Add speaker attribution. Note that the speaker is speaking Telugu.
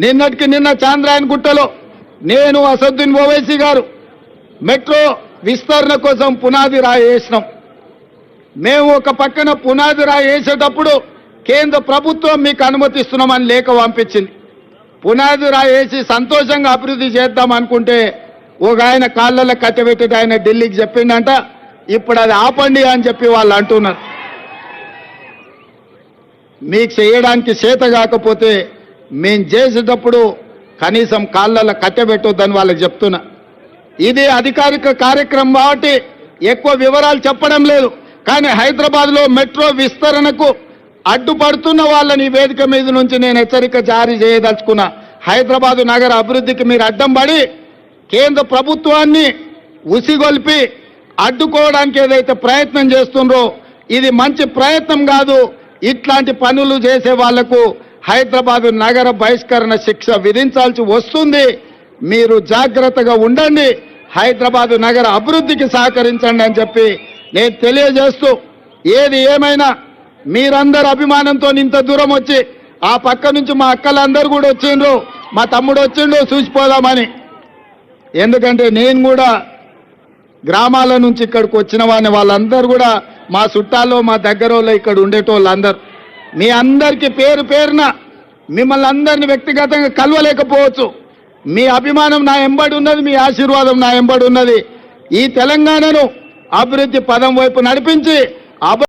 Speaker 1: నిన్నటికి నిన్న చాంద్రాయన్ గుట్టలో నేను అసదుద్దీన్ ఓవైసీ గారు మెట్రో విస్తరణ కోసం పునాది రాయి వేసినాం. మేము ఒక పక్కన పునాది రాయి వేసేటప్పుడు కేంద్ర ప్రభుత్వం మీకు అనుమతిస్తున్నామని లేఖ పంపించింది. పునాది రాయి వేసి సంతోషంగా అభివృద్ధి చేద్దాం అనుకుంటే ఒక ఆయన కాళ్ళలో కట్టబెట్టి ఆయన ఢిల్లీకి చెప్పిండంట ఇప్పుడు అది ఆపండి అని చెప్పి వాళ్ళు అంటున్నారు. మీకు చేయడానికి చేత కాకపోతే మేము చేసేటప్పుడు కనీసం కాళ్ళలో కట్టబెట్టొద్దని వాళ్ళకి చెప్తున్నా. ఇది అధికారిక కార్యక్రమం కాబట్టి ఎక్కువ వివరాలు చెప్పడం లేదు. కానీ హైదరాబాద్లో మెట్రో విస్తరణకు అడ్డుపడుతున్న వాళ్ళని వేదిక మీద నుంచి నేను హెచ్చరిక జారీ చేయదలుచుకున్నా. హైదరాబాద్ నగర అభివృద్ధికి మీరు అడ్డం పడి కేంద్ర ప్రభుత్వాన్ని ఉసిగొల్పి అడ్డుకోవడానికి ఏదైతే ప్రయత్నం చేస్తుండ్రో ఇది మంచి ప్రయత్నం కాదు. ఇట్లాంటి పనులు చేసే వాళ్ళకు హైదరాబాద్ నగర బహిష్కరణ శిక్ష విధించాల్సి వస్తుంది. మీరు జాగ్రత్తగా ఉండండి. హైదరాబాద్ నగర అభివృద్ధికి సహకరించండి అని చెప్పి నేను తెలియజేస్తూ ఏది ఏమైనా మీరందరు అభిమానంతో ఇంత దూరం వచ్చి ఆ పక్క నుంచి మా అక్కలందరూ కూడా వచ్చిండ్రు మా తమ్ముడు వచ్చిండు చూసిపోదామని. ఎందుకంటే నేను కూడా గ్రామాల నుంచి ఇక్కడికి వచ్చిన వాడిని వాళ్ళందరూ కూడా మా చుట్టాల్లో మా దగ్గరలో ఇక్కడ ఉండేటోళ్ళందరూ. మీ అందరికీ పేరు పేరున మిమ్మల్ని అందరిని వ్యక్తిగతంగా కలవలేకపోవచ్చు. మీ అభిమానం నా ఎంబడి ఉన్నది మీ ఆశీర్వాదం నా ఎంబడి ఉన్నది. ఈ తెలంగాణను అభివృద్ధి పదం వైపు నడిపించి అభ